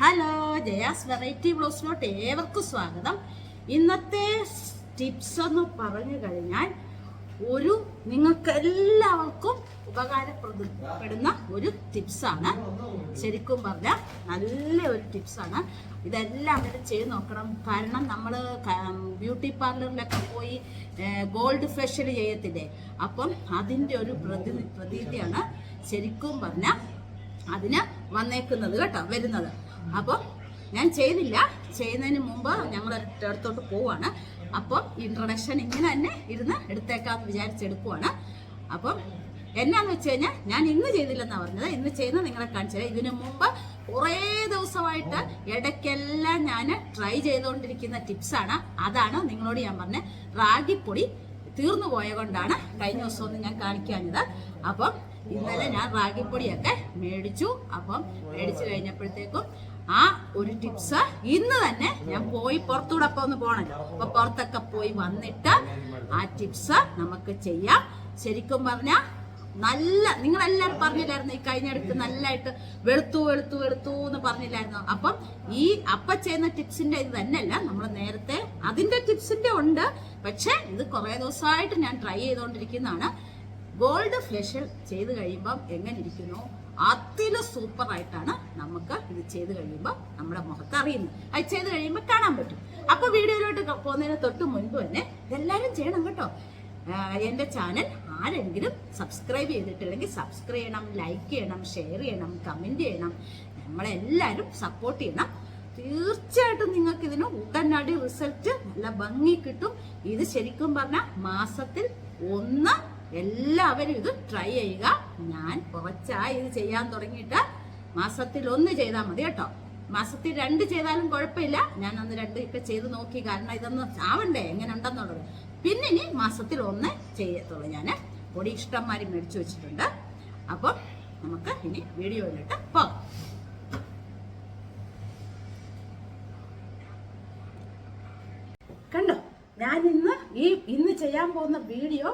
Hello Jaya's variety ബ്ലോസിലോട്ട് ഏവർക്കും സ്വാഗതം. ഇന്നത്തെ ടിപ്സ് എന്ന് പറഞ്ഞു കഴിഞ്ഞാൽ ഒരു നിങ്ങൾക്ക് എല്ലാവർക്കും ഉപകാരപ്രദപ്പെടുന്ന ഒരു ടിപ്സാണ് ശരിക്കും പറഞ്ഞാൽ നല്ല ഒരു ടിപ്സാണ് ഇതെല്ലാവരും ചെയ്ത് നോക്കണം. കാരണം നമ്മൾ ബ്യൂട്ടി പാർലറിലൊക്കെ പോയി ഗോൾഡ് ഫേഷ്യൽ ചെയ്യത്തില്ലേ? അപ്പം അതിന്റെ ഒരു പ്രതി പ്രതീതിയാണ് ശരിക്കും പറഞ്ഞാൽ അതിന് വന്നേക്കുന്നത് കേട്ടോ വരുന്നത്. അപ്പോൾ ഞാൻ ചെയ്തില്ല. ചെയ്യുന്നതിന് മുമ്പ് ഞങ്ങൾ അടുത്തോട്ട് പോവാണ്. അപ്പോൾ ഇൻട്രൊഡക്ഷൻ ഇങ്ങനെ തന്നെ ഇരുന്ന് എടുത്തേക്കാന്ന് വിചാരിച്ചെടുക്കുവാണ്. അപ്പം എന്നാന്ന് വെച്ച് കഴിഞ്ഞാൽ ഞാൻ ഇന്ന് ചെയ്തില്ലെന്നാണ് പറഞ്ഞത്. ഇന്ന് ചെയ്യുന്നത് നിങ്ങളെ കാണിച്ചത് ഇതിനു മുമ്പ് കുറേ ദിവസമായിട്ട് ഇടയ്ക്കെല്ലാം ഞാൻ ട്രൈ ചെയ്തുകൊണ്ടിരിക്കുന്ന ടിപ്സാണ് അതാണ് നിങ്ങളോട് ഞാൻ പറഞ്ഞ. റാഗിപ്പൊടി തീർന്നു പോയ കൊണ്ടാണ് കഴിഞ്ഞ ദിവസം ഞാൻ കാണിക്കാഞ്ഞത്. അപ്പം ഇന്നലെ ഞാൻ റാഗിപ്പൊടിയൊക്കെ മേടിച്ചു. അപ്പം മേടിച്ചു കഴിഞ്ഞപ്പോഴത്തേക്കും ആ ഒരു ടിപ്സ് ഇന്ന് തന്നെ ഞാൻ പോയി പുറത്തൂടെ അപ്പൊ ഒന്ന് പോണല്ലോ അപ്പൊ പുറത്തൊക്കെ പോയി വന്നിട്ട് ആ ടിപ്സ് നമുക്ക് ചെയ്യാം. ശരിക്കും പറഞ്ഞാൽ നല്ല നിങ്ങളെല്ലാവരും പറഞ്ഞില്ലായിരുന്നു? ഈ കഴിഞ്ഞ കഴിഞ്ഞിടക്ക് നല്ലതായിട്ട് വെളുത്തു വെളുത്തു വെളുത്തു എന്ന് പറഞ്ഞില്ലായിരുന്നു? അപ്പം ഈ അപ്പ ചെയ്യുന്ന ടിപ്സിന്റെ ഇത് തന്നെയല്ല നമ്മൾ നേരത്തെ അതിന്റെ ടിപ്സിന്റെ ഉണ്ട്. പക്ഷെ ഇത് കുറെ ദിവസമായിട്ട് ഞാൻ ട്രൈ ചെയ്തുകൊണ്ടിരിക്കുന്നതാണ് ഗോൾഡ് ഫേഷ്യൽ ചെയ്ത് കഴിയുമ്പം എങ്ങനെ ഇരിക്കുന്നു? അതിലും സൂപ്പർ ആയിട്ടാണ് നമുക്ക് ഇത് ചെയ്ത് കഴിയുമ്പോൾ നമ്മുടെ മുഖത്ത് അറിയുന്നത്. അത് ചെയ്ത് കഴിയുമ്പോൾ കാണാൻ പറ്റും. അപ്പൊ വീഡിയോയിലോട്ട് പോകുന്നതിന് തൊട്ട് മുൻപ് തന്നെ ഇതെല്ലാവരും ചെയ്യണം കേട്ടോ. എന്റെ ചാനൽ ആരെങ്കിലും സബ്സ്ക്രൈബ് ചെയ്തിട്ടില്ലെങ്കിൽ സബ്സ്ക്രൈബ് ചെയ്യണം ലൈക്ക് ചെയ്യണം ഷെയർ ചെയ്യണം കമന്റ് ചെയ്യണം. നമ്മളെല്ലാവരും സപ്പോർട്ട് ചെയ്യണം. തീർച്ചയായിട്ടും നിങ്ങൾക്ക് ഇതിന് ഉടനടി റിസൾട്ട് നല്ല ഭംഗി കിട്ടും. ഇത് ശരിക്കും പറഞ്ഞാൽ മാസത്തിൽ ഒന്ന് എല്ലാവരും ഇത് ട്രൈ ചെയ്യുക. ഞാൻ കുറച്ചായി ഇത് ചെയ്യാൻ തുടങ്ങിയിട്ട് മാസത്തിൽ ഒന്ന് ചെയ്താൽ മതി കേട്ടോ. മാസത്തിൽ രണ്ട് ചെയ്താലും കുഴപ്പമില്ല. ഞാൻ അന്ന് രണ്ട് ഒക്കെ ചെയ്ത് നോക്കി. കാരണം ഇതൊന്ന് ആവണ്ടേ? എങ്ങനെ ഉണ്ടെന്നുള്ളത്. പിന്നെ ഇനി മാസത്തിൽ ഒന്ന് ചെയ്യത്തുള്ളൂ ഞാൻ പൊടി ഇഷ്ടംമാരി മേടിച്ചു വെച്ചിട്ടുണ്ട്. അപ്പം നമുക്ക് ഇനി വീഡിയോയിലിട്ട് പോകാം. കണ്ടോ? ഞാൻ ഇന്ന് ഈ ഇന്ന് ചെയ്യാൻ പോകുന്ന വീഡിയോ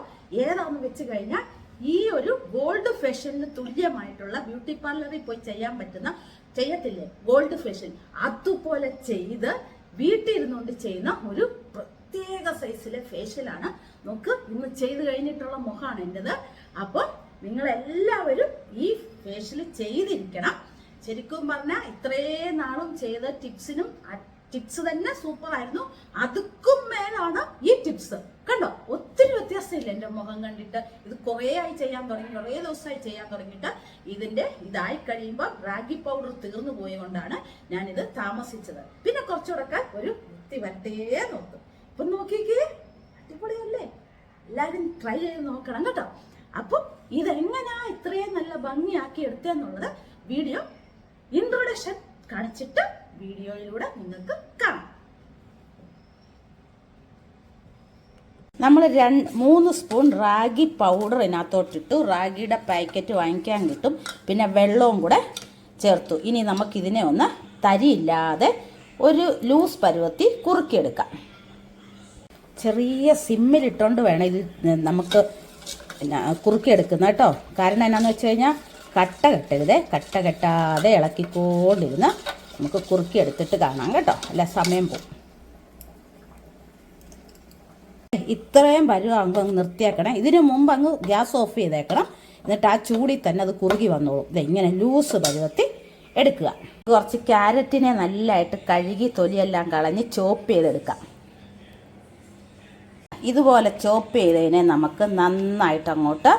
ഏതാന്ന് വെച്ച് കഴിഞ്ഞാൽ ഈ ഒരു ഗോൾഡ് ഫേഷ്യലിന് തുല്യമായിട്ടുള്ള ബ്യൂട്ടി പാർലറിൽ പോയി ചെയ്യാൻ പറ്റുന്ന ചെയ്യത്തില്ലേ? ഗോൾഡ് ഫേഷ്യൽ അതുപോലെ ചെയ്ത് വീട്ടിൽ ഇരുന്നുകൊണ്ട് ചെയ്യുന്ന ഒരു പ്രത്യേക സൈസിലെ ഫേഷ്യലാണ് നമുക്ക് ഇന്ന് ചെയ്ത് കഴിഞ്ഞിട്ടുള്ള മുഖമാണ് എന്റെത് അപ്പോൾ നിങ്ങൾ എല്ലാവരും ഈ ഫേഷ്യൽ ചെയ്തിരിക്കണം. ശരിക്കും പറഞ്ഞാൽ ഇത്രയും നാളും ചെയ്ത ടിപ്സിനും ടിപ്സ് തന്നെ സൂപ്പർ ആയിരുന്നു. അതുക്കും മേലാണ് ഈ ടിപ്സ് കണ്ടോ? ഒത്തിരി വ്യത്യാസമില്ല എന്റെ മുഖം കണ്ടിട്ട്. ഇത് കുറേ ആയി ചെയ്യാൻ തുടങ്ങി കുറേ ദിവസമായി ചെയ്യാൻ തുടങ്ങിയിട്ട് ഇതിന്റെ ഇതായി കഴിയുമ്പോൾ റാഗി പൗഡർ തീർന്നു പോയതുകൊണ്ടാണ് ഞാനിത് താമസിച്ചത്. പിന്നെ കുറച്ചുകൂടെ ഒരു വൃത്തി വരട്ടേ നോക്കും. ഇപ്പൊ നോക്കിക്കേ അടിപൊളിയല്ലേ? എല്ലാവരും ട്രൈ ചെയ്ത് നോക്കണം കേട്ടോ. അപ്പം ഇതെങ്ങനെയാ ഇത്രയും നല്ല ഭംഗിയാക്കി എടുത്തെന്നുള്ളത് വീഡിയോ ഇൻട്രൊഡക്ഷൻ കാണിച്ചിട്ട് വീഡിയോയിലൂടെ നിങ്ങൾക്ക് കാണാം. നമ്മൾ രണ്ട് മൂന്ന് സ്പൂൺ റാഗി പൗഡർ ഇതിനകത്തോട്ടിട്ടു. റാഗിയുടെ പാക്കറ്റ് വാങ്ങിക്കാൻ കിട്ടും. പിന്നെ വെള്ളവും കൂടെ ചേർത്തു. ഇനി നമുക്കിതിനെ ഒന്ന് തരിയില്ലാതെ ഒരു ലൂസ് പരുവത്തി കുറുക്കിയെടുക്കാം. ചെറിയ സിമ്മിലിട്ടുകൊണ്ട് വേണം ഇത് നമുക്ക് പിന്നെ കുറുക്കിയെടുക്കുന്നത് കേട്ടോ. കാരണം എന്നാന്ന് വെച്ച് കഴിഞ്ഞാൽ കട്ട കെട്ടരുത്. കട്ട കെട്ടാതെ ഇളക്കിക്കൊണ്ടിരുന്ന് നമുക്ക് കുറുക്കി എടുത്തിട്ട് കാണാം കേട്ടോ. അല്ല സമയം പോകും ഇത്രയും പരുവാകുമ്പോൾ അങ്ങ് നിർത്തിയേക്കണം. ഇതിനു മുമ്പ് അങ്ങ് ഗ്യാസ് ഓഫ് ചെയ്തേക്കണം. എന്നിട്ട് ആ ചൂടിൽ തന്നെ അത് കുറുകി വന്നോളും. ഇത് ഇങ്ങനെ ലൂസ് പരുവത്തി എടുക്കുക. കുറച്ച് ക്യാരറ്റിനെ നല്ലതായിട്ട് കഴുകി തൊലിയെല്ലാം കളഞ്ഞ് ചോപ്പ് ചെയ്തെടുക്കാം. ഇതുപോലെ ചോപ്പ് ചെയ്തതിനെ നമുക്ക് നന്നായിട്ട് അങ്ങോട്ട്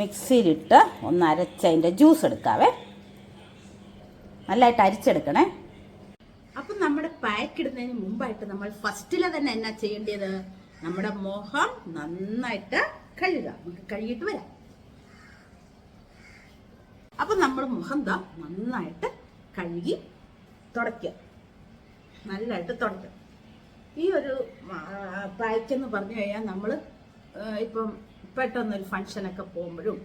മിക്സിയിലിട്ട് ഒന്ന് അരച്ചതിന്റെ ജ്യൂസ് എടുക്കാവേ. നല്ലതായിട്ട് അരിച്ചെടുക്കണേ. അപ്പം നമ്മുടെ പാക്ക് ഇടുന്നതിന് മുമ്പായിട്ട് നമ്മൾ ഫസ്റ്റിലെ തന്നെ എന്നാ ചെയ്യേണ്ടത്? നമ്മുടെ മോഹം നന്നായിട്ട് കഴുകുക. നമുക്ക് കഴുകിയിട്ട് വരാം. അപ്പം നമ്മുടെ മുഖം ദാ നന്നായിട്ട് കഴുകി തുടയ്ക്കുക. നല്ലതായിട്ട് തുടയ്ക്കുക. ഈ ഒരു പാക്ക് എന്ന് പറഞ്ഞു കഴിഞ്ഞാൽ നമ്മൾ ഇപ്പം പെട്ടെന്നൊരു ഫങ്ഷനൊക്കെ പോകുമ്പോഴും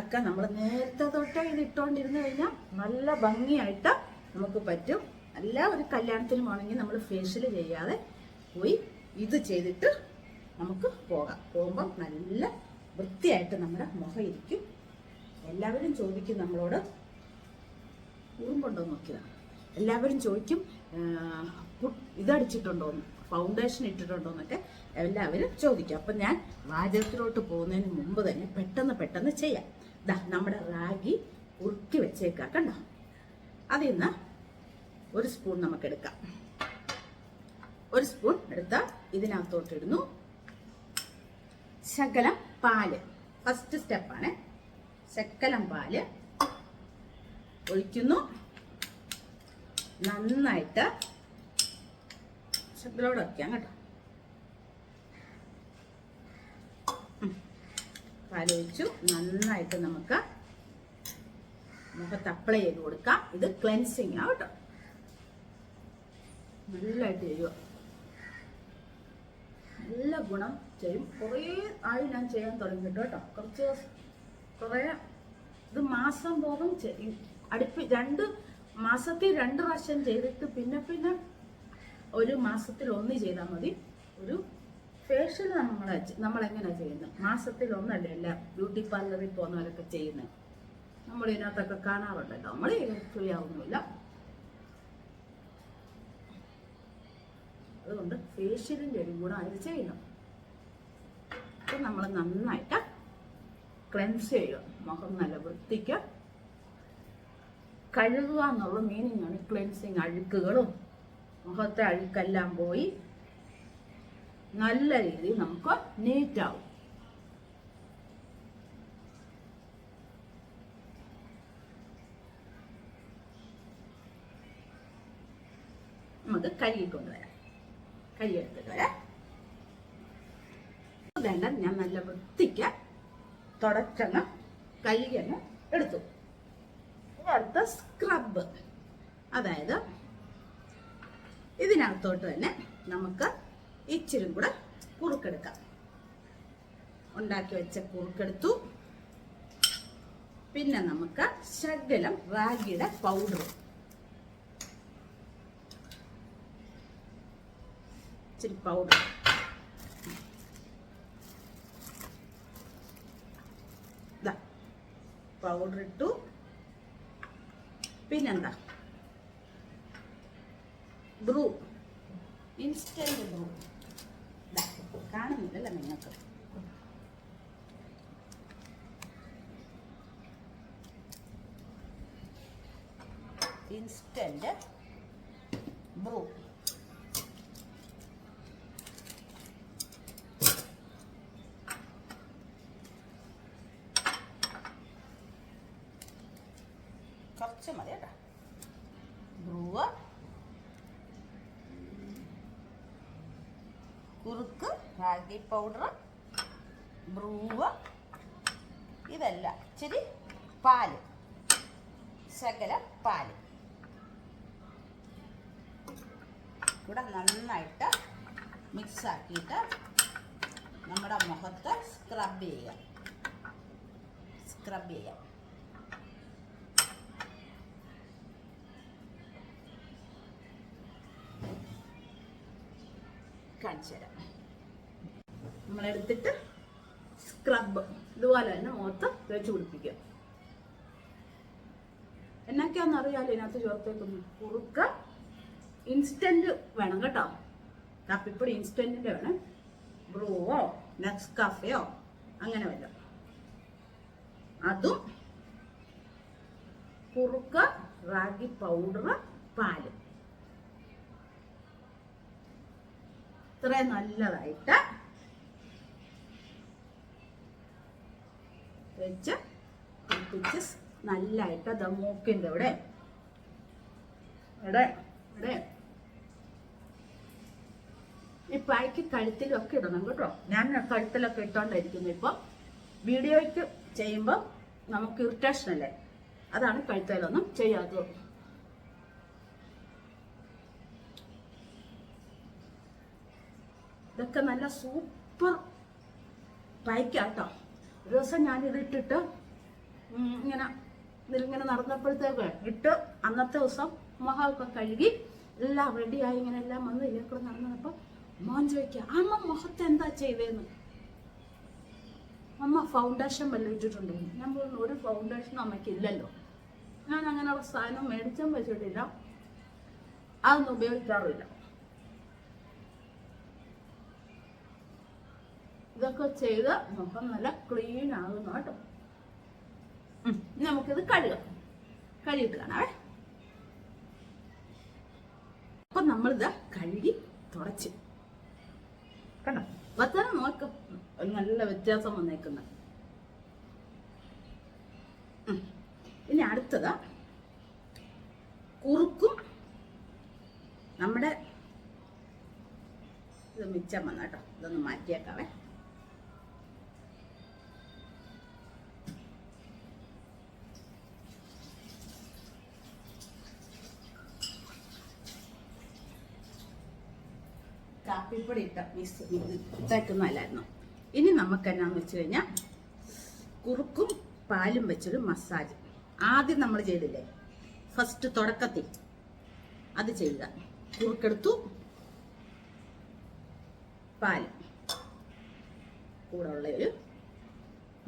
ഒക്കെ നമ്മൾ നേരത്തെ തൊട്ടേ ഇത് ഇട്ടുകൊണ്ടിരുന്ന് കഴിഞ്ഞാൽ നല്ല ഭംഗിയായിട്ട് നമുക്ക് പറ്റും. നല്ല ഒരു കല്യാണത്തിനും ആണെങ്കിൽ നമ്മൾ ഫേഷ്യൽ ചെയ്യാതെ പോയി ഇത് ചെയ്തിട്ട് നമുക്ക് പോകാം. പോകുമ്പം നല്ല വൃത്തിയായിട്ട് നമ്മുടെ മുഖം ഇരിക്കും. എല്ലാവരും ചോദിക്കും നമ്മളോട്. ഉറുമ്പുണ്ടോ നോക്കിയതാണ് എല്ലാവരും ചോദിക്കും ഇതടിച്ചിട്ടുണ്ടോ ഫൗണ്ടേഷൻ ഇട്ടിട്ടുണ്ടോ എന്നൊക്കെ എല്ലാവരും ചോദിക്കും. അപ്പം ഞാൻ വാചകത്തിലോട്ട് പോകുന്നതിന് മുമ്പ് തന്നെ പെട്ടെന്ന് പെട്ടെന്ന് ചെയ്യാം. ദാ നമ്മുടെ റാഗി ഉറുക്കി വെച്ചേക്കാം കണ്ടോ? അതിൽ നിന്ന് ഒരു സ്പൂൺ നമുക്ക് എടുക്കാം ഒരു സ്പൂൺ എടുത്ത ഇതിനകത്തോട്ട് ഇടുന്നു ശകലം പാൽ. ഫസ്റ്റ് സ്റ്റെപ്പാണ് ശകലം പാൽ ഒഴിക്കുന്നു. നന്നായിട്ട് ശകലോടൊക്കെയാണ് കേട്ടോ പാലൊഴിച്ചു നന്നായിട്ട് നമുക്ക് മുഖത്ത് അപ്ലൈ ചെയ്ത് കൊടുക്കാം. ഇത് ക്ലെൻസിങ് ആ കേട്ടോ. നല്ലതായിട്ട് ചെയ്യുക. നല്ല ഗുണം ചെയ്യും. കുറേ ആയി ഞാൻ ചെയ്യാൻ തുടങ്ങിയിട്ട് കേട്ടോ. കുറച്ച് കുറേ ഇത് മാസം തോറും അടുപ്പി രണ്ട് മാസത്തിൽ രണ്ട് പ്രാവശ്യം ചെയ്തിട്ട് പിന്നെ പിന്നെ ഒരു മാസത്തിൽ ഒന്ന് ചെയ്താൽ മതി. ഒരു ഫേഷ്യൽ നമ്മൾ നമ്മൾ നമ്മളെങ്ങനെയാണ് ചെയ്യുന്നത് മാസത്തിൽ ഒന്നല്ല ബ്യൂട്ടി പാർലറിൽ പോകുന്നവരൊക്കെ ചെയ്യുന്നത് നമ്മൾ ഇതിനകത്തൊക്കെ കാണാറുണ്ടല്ലോ. നമ്മൾ ചെയ്യാവുന്നില്ല അതുകൊണ്ട് ഫേഷ്യലും ഒരു കൂടെ അതിൽ ചെയ്യണം. അപ്പം നമ്മൾ നന്നായിട്ട് ക്ലെൻസ് ചെയ്യുക. മുഖം നല്ല വൃത്തിക്ക് കഴുകുക എന്നുള്ള മീനിങ് ആണ് ക്ലെൻസിങ് അഴുക്കുകളും. മുഖത്തെ അഴുക്കെല്ലാം പോയി നല്ല രീതിയിൽ നമുക്ക് നീറ്റാവും നമുക്ക് കഴുകിക്കൊണ്ട് വരാം. കഴുകിയെടുത്തിട്ട് വരാം. വേണ്ട ഞാൻ നല്ല വൃത്തിക്ക് തുടച്ചങ്ങ് കഴുകിയങ്ങ് എടുത്തു. അടുത്ത സ്ക്രബ് അതായത് ഇതിനകത്തോട്ട് തന്നെ നമുക്ക് ഇച്ചിരി കൂടെ കുറുക്കെടുക്കാം. ഉണ്ടാക്കി വെച്ച കുറുക്കെടുത്തു. പിന്നെ നമുക്ക് ശകലം റാഗിയുടെ പൗഡർ ഇച്ചിരി പൗഡർ പൗഡർ ഇട്ടു. പിന്നെന്താ? ബ്രൂ ഇൻസ്റ്റന്റ് ബ്രൂ ദാ, കാണുന്നില്ലല്ലോ നിങ്ങൾക്ക്? ഇൻസ്റ്റന്റ് ബ്രൂ കുറച്ച് മതി കേട്ടോ ബ്രൂവ് കുറുക്ക് റാഗി പൗഡർ ബ്രൂവ് ഇതല്ല ഇച്ചിരി പാൽ ശകല പാൽ. ഇവിടെ നന്നായിട്ട് മിക്സ് ആക്കിയിട്ട് നമ്മുടെ മുഖത്ത് സ്ക്രബ് ചെയ്യാം. സ്ക്രബ് ചെയ്യാം. കാണിച്ചു തരാം നമ്മളെടുത്തിട്ട് സ്ക്രബ് ഇതുപോലെ തന്നെ മുഖത്ത് തേച്ച് പിടിപ്പിക്കുക. എന്നൊക്കെയാണെന്ന് അറിയാലോ ഇതിനകത്ത് ചേർത്തേക്കുന്നു കുറുക്ക ഇൻസ്റ്റന്റ് വേണം കേട്ടോ. കാപ്പിപ്പൊടി ഇൻസ്റ്റന്റിന്റെ വേണം. ബ്രൂവോ നെക്സ് കാഫയോ അങ്ങനെ വല്ല അതും കുറുക്ക റാഗി പൗഡർ പാൽ. ഇത്രയും നല്ലതായിട്ട് വെച്ച് പിടിപ്പിച്ച് നല്ലതായിട്ട് അത് മൂക്കിന്റെ ഇവിടെ ഇവിടെ ഇവിടെ. ഈ പായ്ക്ക് കഴുത്തിലും ഒക്കെ ഇടണം കേട്ടോ. ഞാൻ കഴുത്തിലൊക്കെ ഇട്ടോണ്ടായിരിക്കുന്നു ഇപ്പം. വീഡിയോയ്ക്ക് ചെയ്യുമ്പോൾ നമുക്ക് ഇറിറ്റേഷൻ അല്ലേ? അതാണ് കഴുത്തലൊന്നും ചെയ്യാത്തത്. ഇതൊക്കെ നല്ല സൂപ്പർ പായ്ക്കാട്ടോ. ഒരു ദിവസം ഞാനിത് ഇട്ടിട്ട് ഇങ്ങനെ ഇതിലിങ്ങനെ നടന്നപ്പോഴത്തേക്ക് ഇട്ട് അന്നത്തെ ദിവസം മുഖമൊക്കെ കഴുകി എല്ലാം റെഡിയായി ഇങ്ങനെ എല്ലാം വന്ന് ഇതിലേക്കൂടെ നടന്നപ്പോൾ മോൻ ചോദിക്കുക അമ്മ മുഖത്ത് എന്താ ചെയ്തേന്ന്? അമ്മ ഫൗണ്ടേഷൻ വല്ലതും ഇട്ടിട്ടുണ്ടോ? ഞാൻ പറഞ്ഞു ഒരു ഫൗണ്ടേഷനും അമ്മയ്ക്ക് ഇല്ലല്ലോ. ഞാൻ അങ്ങനെയുള്ള സാധനം മേടിച്ചും? വെച്ചിട്ടില്ല അതൊന്നും ഉപയോഗിക്കാറില്ല ഇതൊക്കെ ചെയ്ത് മുഖം നല്ല ക്ലീൻ ആകുന്നു കേട്ടോ. നമുക്കിത് കഴുകാം. കഴുകിട്ട് കാണാവേ. അപ്പൊ നമ്മളിത് കഴുകി തുടച്ച്. കണ്ടോ? വത്തന നോക്ക്. നല്ല വ്യത്യാസം വന്നേക്കുന്ന. ഇനി അടുത്തത് കുറുക്കും നമ്മുടെ ഇത് മിച്ചം വന്ന കേട്ടോ. ഇതൊന്ന് മാറ്റിയേക്കാവേ. കാപ്പിപ്പൊടി ഇട്ട മിക്സ് ഇട്ടേക്കുന്നതല്ലായിരുന്നു ഇനി നമുക്ക് എന്നാന്ന് വെച്ച് കഴിഞ്ഞാൽ കുറുക്കും പാലും വെച്ചൊരു മസാജ്. ആദ്യം നമ്മൾ ചെയ്തില്ലേ? ഫസ്റ്റ് തുടക്കത്തിൽ അത് ചെയ്യുക. കുറുക്കെടുത്തു. പാൽ കൂടെ ഉള്ള ഒരു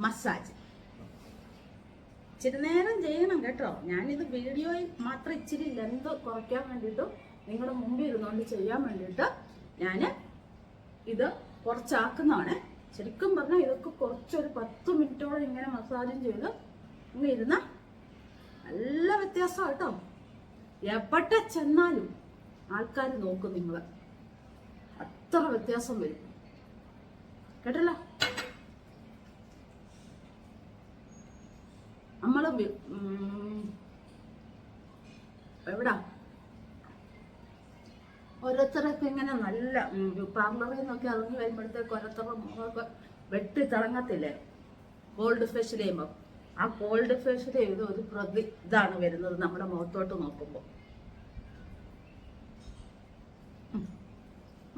മസാജ്. ഇച്ചിരി നേരം ചെയ്യണം കേട്ടോ. ഞാനിത് വീഡിയോയിൽ മാത്രം ഇച്ചിരി ലെന്ത് കുറയ്ക്കാൻ വേണ്ടിയിട്ടും നിങ്ങളുടെ മുമ്പിൽ ഇരുന്നുകൊണ്ട് ചെയ്യാൻ വേണ്ടിയിട്ട് ഞാൻ ഇത് കുറച്ചാക്കുന്നതാണ്. ശരിക്കും പറഞ്ഞാൽ ഇതൊക്കെ കുറച്ചൊരു പത്ത് മിനിറ്റോളം ഇങ്ങനെ മസാജും ചെയ്ത് ഇങ്ങനെ ഇരുന്ന നല്ല വ്യത്യാസം കേട്ടോ എവിടെ ചെന്നാലും ആൾക്കാർ നോക്കും നിങ്ങൾ അത്ര വ്യത്യാസം വരും. കേട്ടല്ലോ? നമ്മൾ എവിടാ? ഓരോരുത്തരൊക്കെ ഇങ്ങനെ നല്ല പാർലറിൽ നിന്നൊക്കെ ഇറങ്ങി വരുമ്പോഴത്തേക്ക് ഓരോരുത്തരുടെ മുഖമൊക്കെ വെട്ടി തിളങ്ങത്തില്ലേ കോൾഡ് ഫേഷ്യൽ ചെയ്യുമ്പോൾ ആ കോൾഡ് ഫേഷ്യൽ ചെയ്ത് ഒരു പ്രതി ഇതാണ് വരുന്നത് നമ്മുടെ മുഖത്തോട്ട് നോക്കുമ്പോൾ.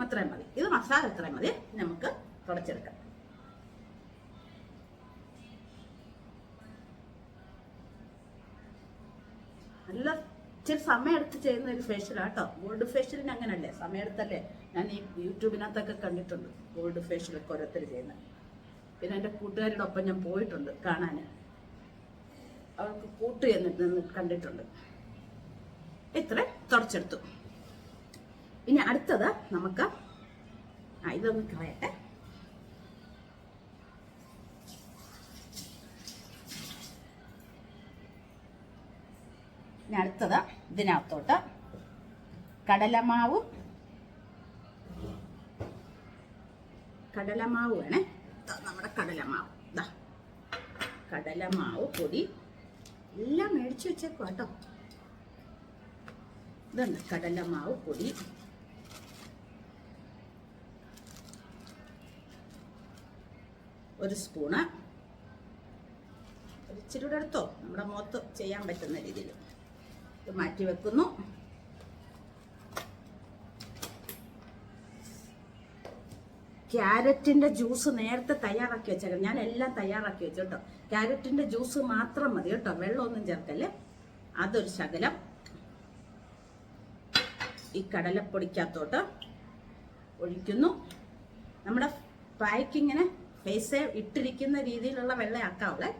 അത്രയും മതി. ഇത് മസാല അത്രയും മതി. നമുക്ക് തുടച്ചെടുക്കാം. നല്ല ഇച്ചിരി സമയം എടുത്ത് ചെയ്യുന്ന ഒരു ഫേഷ്യലാട്ടോ ഗോൾഡ് ഫേഷ്യലിന് അങ്ങനല്ലേ? സമയം എടുത്തല്ലേ ഞാൻ ഈ യൂട്യൂബിനകത്തൊക്കെ കണ്ടിട്ടുണ്ട് ഗോൾഡ് ഫേഷ്യലൊക്കെ ഓരോരുത്തർ ചെയ്യുന്നത്. പിന്നെ എന്റെ കൂട്ടുകാരുടെ ഒപ്പം ഞാൻ പോയിട്ടുണ്ട് കാണാൻ. അവർക്ക് കൂട്ട് ചെന്നിട്ട് നിന്ന് കണ്ടിട്ടുണ്ട്. ഇത്ര തുടച്ചെടുത്തു. ഇനി അടുത്തത് നമുക്ക് ആ ഇതൊന്ന് കളയട്ടെ. ഇനി അടുത്തത് ഇതിനകത്തോട്ട് കടലമാവും. കടലമാവ് വേണേ നമ്മുടെ കടലമാവ്. കടലമാവ് പൊടി എല്ലാം മേടിച്ചു വെച്ചേക്കും കേട്ടോ. ഇതുണ്ട് കടലമാവ് പൊടി. ഒരു സ്പൂണ്. ഒരു കൂടെ എടുത്തോ? നമ്മുടെ മുഖത്ത് ചെയ്യാൻ പറ്റുന്ന രീതിയിൽ. ഇത് മാറ്റി വെക്കുന്നു. ക്യാരറ്റിന്റെ ജ്യൂസ് നേരത്തെ തയ്യാറാക്കി വെച്ചേക്കാം ഞാൻ എല്ലാം തയ്യാറാക്കി വെച്ചു കേട്ടോ. ക്യാരറ്റിന്റെ ജ്യൂസ് മാത്രം മതി കേട്ടോ. വെള്ളമൊന്നും ചേർക്കല്ലേ? അതൊരു ശകലം. ഈ കടലപ്പൊടിക്കകത്തോട്ട് ഒഴിക്കുന്നു. നമ്മുടെ പായ്ക്കിങ്ങനെ ഫേസ് ഇട്ടിരിക്കുന്ന രീതിയിലുള്ള വെള്ളയാക്കാവുള്ളേ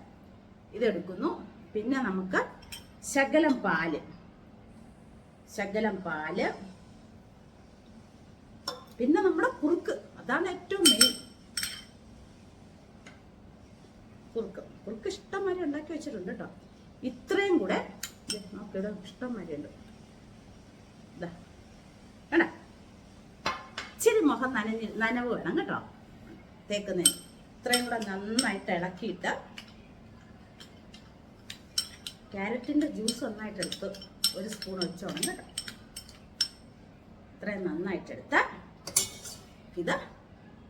ഇതെടുക്കുന്നു. പിന്നെ നമുക്ക് ശകലം പാൽ. ശകലം പാൽ. പിന്നെ നമ്മുടെ കുറുക്ക്. അതാണ് ഏറ്റവും മെയിൻ കുറുക്ക്. കുറുക്ക് ഇഷ്ടംമാതിരി ഉണ്ടാക്കി വെച്ചിട്ടുണ്ട് കേട്ടോ. ഇത്രയും കൂടെ ദേ ഇഷ്ടം ഇതാ വേണ്ട ഇച്ചിരി മുഖം നനഞ്ഞ് നനവ് വേണം കേട്ടോ. തേക്കുന്നതിന് ഇത്രയും കൂടെ നന്നായിട്ട് ഇളക്കിയിട്ട് ക്യാരറ്റിന്റെ ജ്യൂസ് നന്നായിട്ട് എടുത്ത് ഒരു സ്പൂൺ ഒഴിച്ചോണം കേട്ടോ ഇത്രയും നന്നായിട്ട് എടുത്ത ഇത്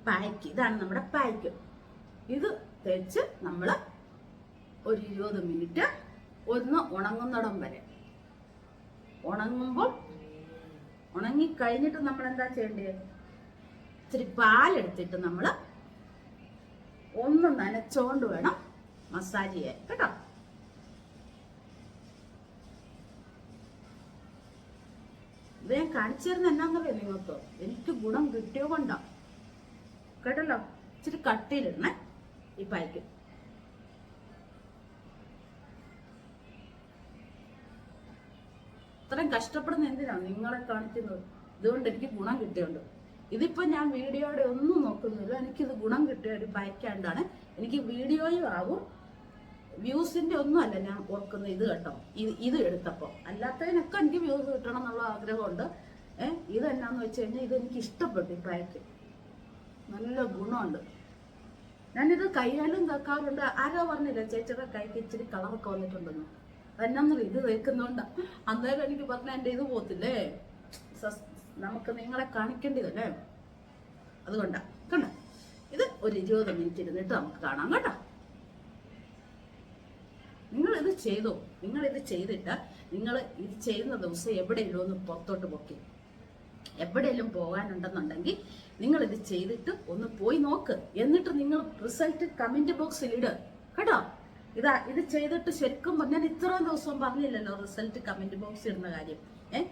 പായ്ക്ക്. ഇതാണ് നമ്മുടെ പായ്ക്ക്. ഇത് തേച്ച് നമ്മൾ ഒരു ഇരുപത് മിനിറ്റ് ഒന്ന് ഉണങ്ങുന്നിടം വരെ. ഉണങ്ങുമ്പോൾ ഉണങ്ങിക്കഴിഞ്ഞിട്ട് നമ്മൾ എന്താ ചെയ്യേണ്ടത് ഇത്തിരി പാലെടുത്തിട്ട് നമ്മൾ ഒന്ന് നനച്ചോണ്ട് വേണം മസാജ് ചെയ്യാൻ. കേട്ടോ? ഇത് ഞാൻ കാണിച്ചു തരുന്ന എന്നാന്നറിയോ നിങ്ങൾക്ക്? എനിക്ക് ഗുണം കിട്ടിയോ കൊണ്ടാ. കേട്ടല്ലോ? ഇച്ചിരി കട്ടിയിലിടണേ. ഈ പായ്ക്ക് ഇത്രയും കഷ്ടപ്പെടുന്ന എന്തിനാണ് നിങ്ങളെ കാണിക്കുന്നത്? ഇതുകൊണ്ട് എനിക്ക് ഗുണം കിട്ടിയുണ്ട്. ഇതിപ്പോ ഞാൻ വീഡിയോയുടെ ഒന്നും നോക്കുന്നില്ല. എനിക്കിത് ഗുണം കിട്ടിയ ഒരു ബൈക്കാണ്ടാണ് എനിക്ക് വീഡിയോയും ആവും. വ്യൂസിന്റെ ഒന്നും അല്ല ഞാൻ ഓർക്കുന്ന ഇത് കേട്ടോ. ഇത് ഇത് എടുത്തപ്പോൾ അല്ലാത്തതിനൊക്കെ എനിക്ക് വ്യൂസ് കിട്ടണം എന്നുള്ള ആഗ്രഹമുണ്ട്. ഏഹ് ഇതെന്നാന്ന് വെച്ച് കഴിഞ്ഞാൽ ഇത് എനിക്ക് ഇഷ്ടപ്പെട്ടു ഈ പാക്ക് നല്ല ഗുണമുണ്ട്. ഞാനിത് കൈയാലും തേക്കാറുണ്ട് ആരോ പറഞ്ഞില്ല ചേച്ചിയുടെ കൈക്ക് ഇച്ചിരി കളറൊക്കെ വന്നിട്ടുണ്ടെന്ന്. അതെന്നാന്നറിയോ? ഇത് തേക്കുന്നോണ്ടാ അന്നേരം എനിക്ക് പറഞ്ഞ എന്റെ ഇത് പോത്തില്ലേ നമുക്ക് നിങ്ങളെ കാണിക്കേണ്ടതല്ലേ അതുകൊണ്ടാ. കണ്ട? ഇത് ഒരു ഇരുപത് മിനിറ്റ് ഇരുന്നിട്ട് നമുക്ക് കാണാം കേട്ടോ. നിങ്ങൾ ഇത് ചെയ്തോ നിങ്ങൾ ഇത് ചെയ്തിട്ട് നിങ്ങൾ ഇത് ചെയ്യുന്ന ദിവസം എവിടെയെങ്കിലും ഒന്ന് പുറത്തോട്ട് പൊക്കി. എവിടെയെങ്കിലും പോകാനുണ്ടെന്നുണ്ടെങ്കിൽ നിങ്ങൾ ഇത് ചെയ്തിട്ട് ഒന്ന് പോയി നോക്ക്. എന്നിട്ട് നിങ്ങൾ റിസൾട്ട് കമന്റ് ബോക്സിൽ ഇട്. കേട്ടോ? ഇതാ ഇത് ചെയ്തിട്ട് ശരിക്കും ഞാൻ ഇത്രയും ദിവസം പറഞ്ഞില്ലല്ലോ റിസൾട്ട് കമന്റ് ബോക്സിൽ ഇടുന്ന കാര്യം. ഏ?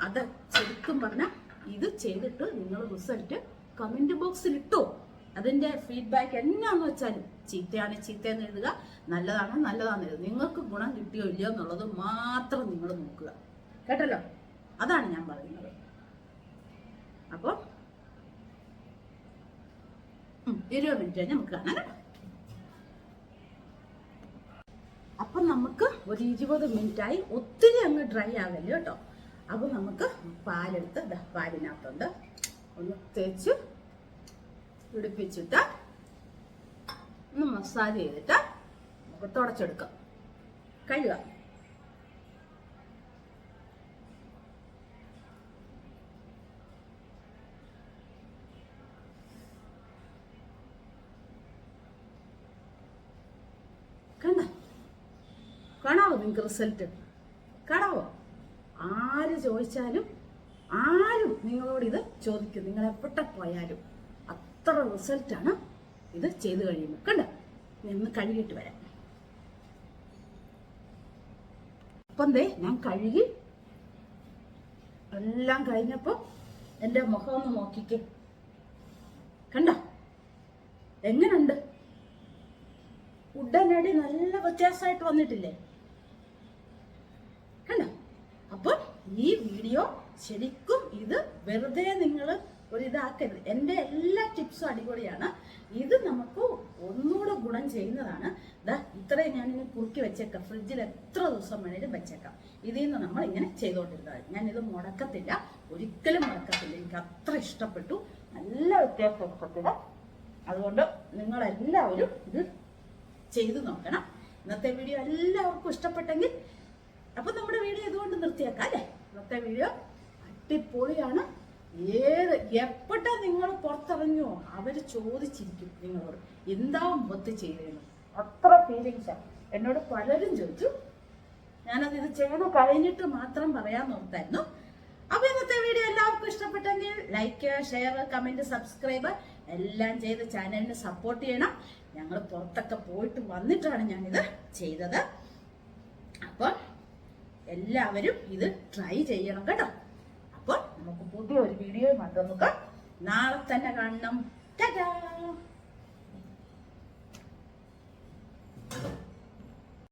അത് ശരിക്കും പറഞ്ഞാൽ ഇത് ചെയ്തിട്ട് നിങ്ങൾ റിസൾട്ട് കമന്റ് ബോക്സിൽ ഇട്ടോ. അതിന്റെ ഫീഡ്ബാക്ക് എന്നാന്ന് വെച്ചാലും ചീത്തയാണ് ചീത്തയെന്ന് എഴുതുക നല്ലതാണ് നല്ലതാണെന്ന് എഴുതുക. നിങ്ങൾക്ക് ഗുണം കിട്ടിയോ ഇല്ലയോ എന്നുള്ളത് മാത്രം നിങ്ങൾ നോക്കുക. കേട്ടല്ലോ? അതാണ് ഞാൻ പറയുന്നത്. അപ്പോൾ ഇരുപത് മിനിറ്റ് കഴിഞ്ഞ് നമുക്ക് കാണാം കേട്ടോ. അപ്പം നമുക്ക് ഒരു ഇരുപത് മിനിറ്റ് ആയി ഒത്തിരി അങ്ങ് ഡ്രൈ ആകല്ലോ കേട്ടോ അപ്പോൾ നമുക്ക് പാലെടുത്ത് പാലിനകത്തുണ്ട് ഒന്ന് തേച്ച് പിടിപ്പിച്ചിട്ട് ഒന്ന് മസാജ് ചെയ്തിട്ട് നമുക്ക് തുടച്ചെടുക്കാം. കഴുകാം. കാണാവോ നിങ്ങൾക്ക് റിസൾട്ട് കാണാവോ? ആര് ചോദിച്ചാലും ആരും നിങ്ങളോട് ഇത് ചോദിക്കും. നിങ്ങൾ എവിടെ പോയാലും. അത്ര റിസൾട്ടാണ് ഇത് ചെയ്ത് കഴിയുമ്പോൾ കണ്ട? നിന്ന് കഴുകിയിട്ട് വരാം. അപ്പം ദേ ഞാൻ കഴുകി എല്ലാം കഴിഞ്ഞപ്പോൾ എന്റെ മുഖം ഒന്ന് നോക്കിക്കേ. കണ്ട? എങ്ങനുണ്ട്? ഉടനടി നല്ല വ്യത്യാസമായിട്ട് വന്നിട്ടില്ലേ? കണ്ടോ? അപ്പൊ ഈ വീഡിയോ ശരിക്കും ഇത് വെറുതെ നിങ്ങൾ ഒരു ഇതാക്കരുത് എന്റെ എല്ലാ ടിപ്സും അടിപൊളിയാണ്. ഇത് നമുക്ക് ഒന്നുകൂടെ ഗുണം ചെയ്യുന്നതാണ്. ദാ ഇത്രയും ഞാനിങ്ങനെ കുറുക്കി വെച്ചേക്കാം. ഫ്രിഡ്ജിൽ എത്ര ദിവസം വേണേലും വെച്ചേക്കാം. ഇതിൽ നിന്ന് നമ്മൾ ഇങ്ങനെ ചെയ്തുകൊണ്ടിരുന്നത് ഇത് മുടക്കത്തില്ല. ഒരിക്കലും മുടക്കത്തില്ല. എനിക്ക് അത്ര ഇഷ്ടപ്പെട്ടു. നല്ല വ്യത്യാസത്തില്ല അതുകൊണ്ട് നിങ്ങളെല്ലാവരും ഇത് ചെയ്തു നോക്കണം. ഇന്നത്തെ വീഡിയോ എല്ലാവർക്കും ഇഷ്ടപ്പെട്ടെങ്കിൽ അപ്പൊ നമ്മുടെ വീഡിയോ ഇതുകൊണ്ട് നിർത്തിയേക്കാം അല്ലേ? ഇന്നത്തെ വീഡിയോ അടിപൊളിയാണ്. ഏത് എപ്പോഴാ നിങ്ങൾ പുറത്തിറങ്ങിയോ? അവർ ചോദിച്ചിരിക്കും നിങ്ങളോട്. എന്താ മുഖത്ത് ചെയ്തതെന്ന് അത്ര ഫീലിങ്സാണ് എന്നോട് പലരും ചോദിച്ചു. ഞാനത് ഇത് ചെയ്ത് കഴിഞ്ഞിട്ട് മാത്രം പറയാൻ നോക്കായിരുന്നു. അപ്പൊ ഇന്നത്തെ വീഡിയോ എല്ലാവർക്കും ഇഷ്ടപ്പെട്ടെങ്കിൽ ലൈക്ക് ഷെയർ കമന്റ് സബ്സ്ക്രൈബ് എല്ലാം ചെയ്ത് ചാനലിന് സപ്പോർട്ട് ചെയ്യണം. ഞങ്ങൾ പുറത്തൊക്കെ പോയിട്ട് വന്നിട്ടാണ് ഞാനിത് ചെയ്തത്. അപ്പൊ എല്ലാവരും ഇത് ട്രൈ ചെയ്യണം കേട്ടോ. അപ്പോൾ നമുക്ക് പുതിയ ഒരു വീഡിയോയുമായിട്ട് നമുക്ക് നാളെ തന്നെ കാണണം. ടാറ്റാ